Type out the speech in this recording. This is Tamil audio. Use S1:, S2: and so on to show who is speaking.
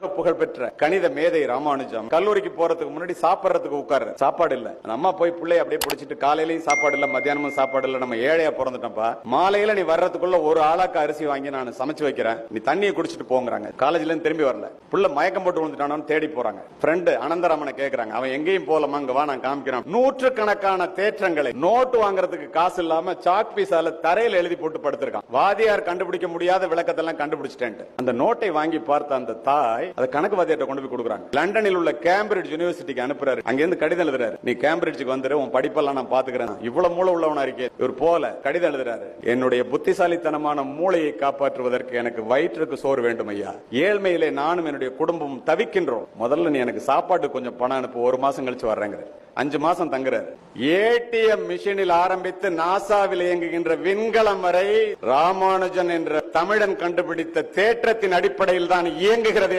S1: உலக புகழ்பெற்ற கணித மேதை ராமானுஜம் கல்லூரிக்கு போறதுக்கு முன்னாடி சாப்பிடறதுக்கு உட்காரு சாப்பாடு இல்ல. அம்மா போய் பிள்ளை அப்படியே பிடிச்சிட்டு காலையிலயும் சாப்பாடு இல்ல மத்தியானமும் சாப்பாடு இல்ல நம்ம ஏழையா பிறந்துட்டோம்ப்பா. மாலையில நீ வர்றதுக்குள்ள ஒரு ஆளாக்கு அரிசி வாங்கி நான் சமைச்சு வைக்கிறேன். நீ தண்ணியை குடிச்சிட்டு போங்கிறாங்க. காலேஜ்ல இருந்து திரும்பி வரல. புள்ள மயக்கம் போட்டு விழுந்துட்டானு தேடி போறாங்க. ஃப்ரெண்டு அனந்தராமனை கேக்குறாங்க. அவன் எங்கேயும் போலமா அங்க வா நான் காமிக்கிறேன். நூற்றுக்கணக்கான தேற்றங்களை நோட்டு வாங்குறதுக்கு காசு இல்லாம சாக் பீஸால தரையில எழுதி போட்டு படுத்திருக்கான். வாதியார் கண்டுபிடிக்க முடியாத விளக்கத்தெல்லாம் கண்டுபிடிச்சிட்டேன் அந்த நோட்டை வாங்கி பார்த்த அந்த தாய் அதை கணக்கு வாதியார்ட்ட கொண்டு போய் கொடுக்குறாங்க. லண்டனில் உள்ள கேம்பிரிட்ஜ் யூனிவர்சிட்டிக்கு அனுப்புறாரு. அங்கிருந்து கடிதம் எழுதுறாரு. நீ கேம்பிரிட்ஜுக்கு வந்துரு உன் படிப்பெல்லாம் நான் பாத்துக்கிறேன் இவ்வளவு மூளை உள்ளவனா இருக்கே இவர் போல கடிதம் எழுதுறாரு. என்னுடைய புத்திசாலித்தனமான மூளையை காப்பாற்றுவதற்கு எனக்கு வயிற்றுக்கு சோறு வேண்டும் ஐயா. ஏழ்மையிலே நானும் என்னுடைய குடும்பமும் தவிக்கின்றோம். முதல்ல நீ எனக்கு சாப்பாட்டு கொஞ்சம் பணம் அனுப்பு. ஒரு மாசம் கழிச்சு வர்றேங்கிற அஞ்சு மாசம் தங்குறாரு. ஏடிஎம் மிஷினில் ஆரம்பித்து நாசாவில் இயங்குகின்ற விண்கலம் வரை ராமானுஜன் என்ற தமிழன் கண்டுபிடித்த தேற்றத்தின் அடிப்படையில் தான் இயங்குகிறது